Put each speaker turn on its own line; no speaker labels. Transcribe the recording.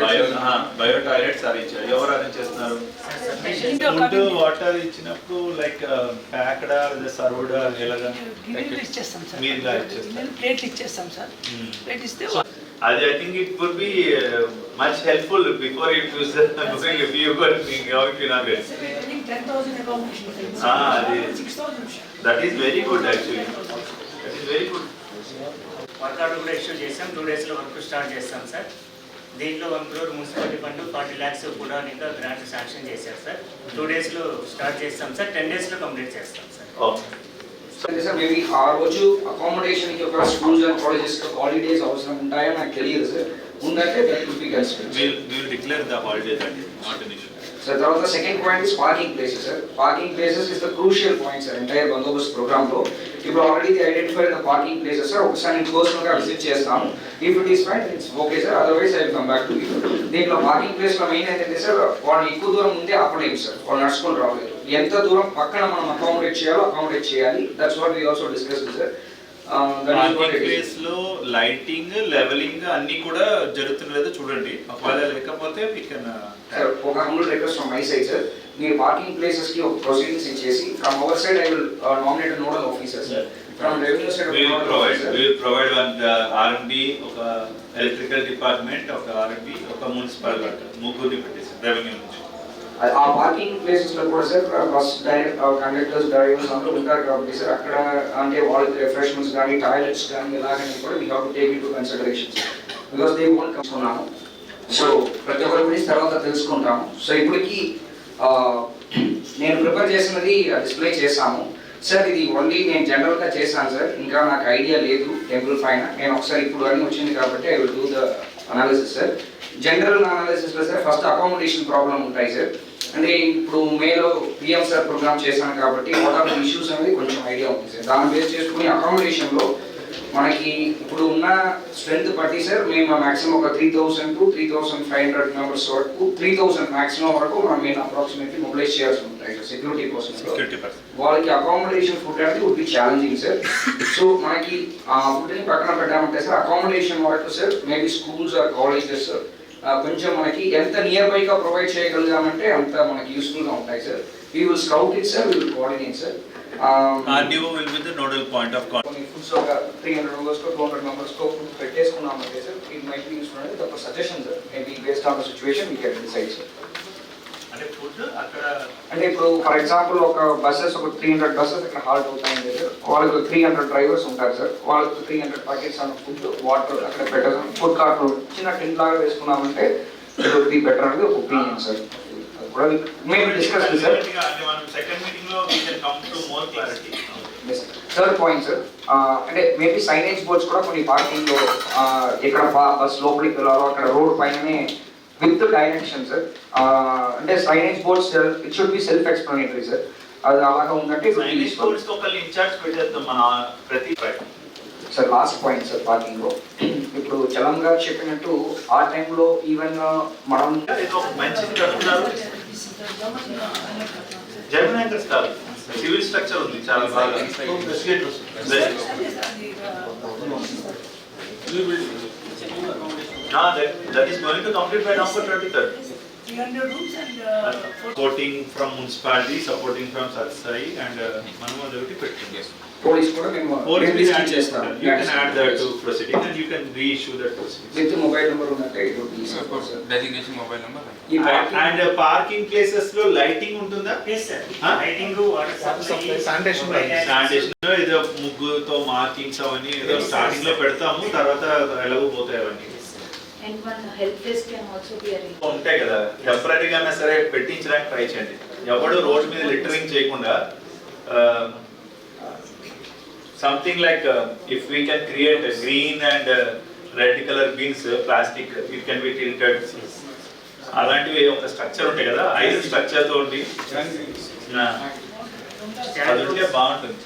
Bio bio toilets arrange చేయాలి ఎవరు arrange చేస్తున్నారు ఫుడ్ వాటర్ ఇచ్చినప్పుడు లైక్ ప్యాక్డా సర్వ్డ్ ఎలాగా?
ఇచ్చేస్తాం సార్. నేను ప్లేట్లు ఇచ్చేస్తాం సార్.
Hmm.
ప్లేట్ ఇస్తే
అది I think it would be much helpful before it use going if you got think how it not
ten thousand accommodation
Ah, అది- that is very good actually that is very good
work order కూడా issue చేసాం two డేస్లో work start చేస్తాం sir. దీంట్లో one crore municipality fund forty lakhs కూడా ఇంకా grant sanction చేశారు sir. Two డేస్లో స్టార్ట్ చేస్తాం సార్ టెన్ డేస్లో కంప్లీట్ చేస్తాం సార్.
సార్ మేబీ ఆ రోజు అకామిడేషన్కి ఒక స్కూల్స్ అండ్ కాలేజెస్ హాలిడేస్ అవసరం ఉంటాయో? నాకు తెలియదు సార్. ఉందంటే that will be consider
will will declare the holiday that not an issue
sir తర్వాత second point is parking places sir parking places is the crucial point sir entire బందోబస్తు ప్రోగ్రామ్లో. ఇప్పుడు already identify the parking places sir ఒకసారి నేను పర్సనల్గా visit చేస్తాను. If it is fine it's okay sir otherwise I come back to you దీంట్లో parking ప్లేస్లో main ఏంటంటే సార్ వాళ్ళు ఎక్కువ దూరం ముందే ఆపలేము సార్ వాళ్ళు నడుచుకొని రాలేదు ఎంత దూరం పక్కన మనం అకామిడేట్ చేయాలో అకామిడేట్ చేయాలి. That's what we also discuss sir
ప్లేస్లో లైటింగ్ లెవెలింగ్ అన్ని కూడా జరుగుతున్నదో చూడండి. ఒకవేళ లేకపోతే uh, వీ కెన్
సార్ ఒక hundred request from my side sir మీరు పార్కింగ్ ప్లేసెస్కి ఒక ప్రొసీడింగ్స్ ఇచ్చేసి from our side I will nominate nodal officer sir from revenue side
will provide will provide one RMD ఒక ఎలక్ట్రికల్ డిపార్ట్మెంట్ ఒక RMD ఒక municipal ముగ్గురిని పెట్టేసి రెవెన్యూ నుంచి.
ఆ పార్కింగ్ ప్లేసెస్లో కూడా sir bus direct conductors drivers అందరూ ఉంటారు కాబట్టి సార్ అక్కడ అంటే వాళ్ళకి రిఫ్రెష్మెంట్స్ కానీ టాయిలెట్స్ కానీ ఎలాగని కూడా we have to take in to consideration because they own కనుక్కున్నాము so ప్రతి ఒక్కరి గురించి తర్వాత తెలుసుకుంటాము. సో ఇప్పటికి నేను ప్రిపేర్ చేసినది డిస్ప్లే చేశాము. సార్ ఇది ఓన్లీ నేను జనరల్గా చేశాను సార్ ఇంకా నాకు ఐడియా లేదు టెంపుల్ పైన. నేను ఒకసారి ఇప్పుడు అన్నీ వచ్చింది కాబట్టి I will do the analysis sir general అనాలిసిస్లో sir first accommodation problem ఉంటాయి సార్ అంటే ఇప్పుడు మేలో పిఎం సార్ ప్రోగ్రామ్ చేశాను కాబట్టి వాట్ ఆర్ ఇష్యూస్ అనేది కొంచెం ఐడియా ఉంది సార్ దాన్ని బేస్ చేసుకుని అకామిడేషన్లో మనకి ఇప్పుడు ఉన్న స్ట్రెంత్ బట్టి సార్ మేము మాక్సిమం ఒక three thousand to three thousand five hundred members వరకు త్రీ థౌసండ్ మాక్సిమం వరకు మనం మేము అప్రాక్సిమేట్లీ మొబిలైజ్ చేయాల్సి ఉంటాయి సార్ సెక్యూరిటీ కోసం. వాళ్ళకి అకామిడేషన్ ఫుడ్ అనేది would be challenging sir so మనకి ఆ ఫుడ్ని పక్కన పెట్టామంటే సార్ అకామిడేషన్ వరకు sir maybe schools or colleges sir కొంచెం మనకి ఎంత నియర్ బైగా ప్రొవైడ్ చేయగలిగామంటే అంత మనకి యూస్ఫుల్గా ఉంటాయి sir we will scout it sir will coordinate sir
RDO will be the nodal point of contact
foods ఒక three hundred members two hundred members food పెట్టేసుకున్నామంటే sir it might be useful అనేది ఒక suggestion sir maybe based on the situation we can decide sir
అంటే food అక్కడ
అంటే ఇప్పుడు for example ఒక buses ఒక three hundred buses ఇక్కడ హాల్ట్ అవుతాయండి సార్ వాళ్ళకి త్రీ హండ్రెడ్ డ్రైవర్స్ ఉంటారు సార్ వాళ్ళకి త్రీ హండ్రెడ్ ప్యాకెట్స్ అన్న ఫుడ్ వాటర్ అక్కడ పెట్టడం ఫుడ్ కార్ట్ చిన్న టెంట్ లాగా వేసుకున్నామంటే ఇట్ వుడ్ బి బెటర్ అనేది ఒక ఒపీనియన్ సార్ కూడా మేము డిస్కస్ సార్
మనం సెకండ్ మీటింగ్లో we can come to more clarity
third point sir అంటే మేబీ సైనేజ్ బోర్డ్స్ కూడా కొన్ని పార్కింగ్లో ఆ, ఎక్కడ బస్ లోపలికి వెళ్ళాలో అక్కడ రోడ్ పైననే విత్ డైరెక్షన్ సార్ అంటే signage boards it should be self explanatory sir అది అలాగా ఉందంటే useful.
స్కూల్స్ ఒకళ్ళు ఇన్ఛార్జ్ పెట్టేద్దాం మన ప్రతి
సార్ లాస్ట్ పాయింట్ సార్ పార్కింగ్లో. ఇప్పుడు చలం గారు చెప్పినట్టు ఆ టైంలో ఈవెన్ మనం
కడుతున్నారు జర్మన్ యాంకర్స్ కాదు. సివిల్ స్ట్రక్చర్ ఉంది చాలా బాగా. That is going to complete by November twenty third
three hundred rooms and
supporting from municipality supporting from Sathya Sai and మనం అదొకటి పెట్టుకుంటాం
పోలీస్ కూడా మేము
పోలీస్
మేము discuss చేస్తాం
you can add that to proceeding and you can reissue that proceeding
with mobile number ఉన్నట్టే it would be easy, sir.
Designation mobile number
ఈ parking-
and parking ప్లేసెస్లో లైటింగ్ ఉంటుందా? Huh?
Sanitation
శానిటేషన్ ఏదో ముగ్గుతో markings అవన్నీ ఏదో స్టార్టింగ్లో పెడతాము తర్వాత ఎలాగో పోతాయి అవన్నీ.
And one help desk can also be arranged.
ఉంటాయి కదా. టెంపరీగా సరే పెట్టించడానికి ట్రై చేయండి. ఎవడు రోడ్ మీద లిటరింగ్ చేయకుండా something like if we can create green and red colour bins plastic it can be tilted అలాంటివి ఒక స్ట్రక్చర్ ఉంటాయి కదా ఐదు స్ట్రక్చర్ తోటి. అది ఉంటే బాగుంటుంది.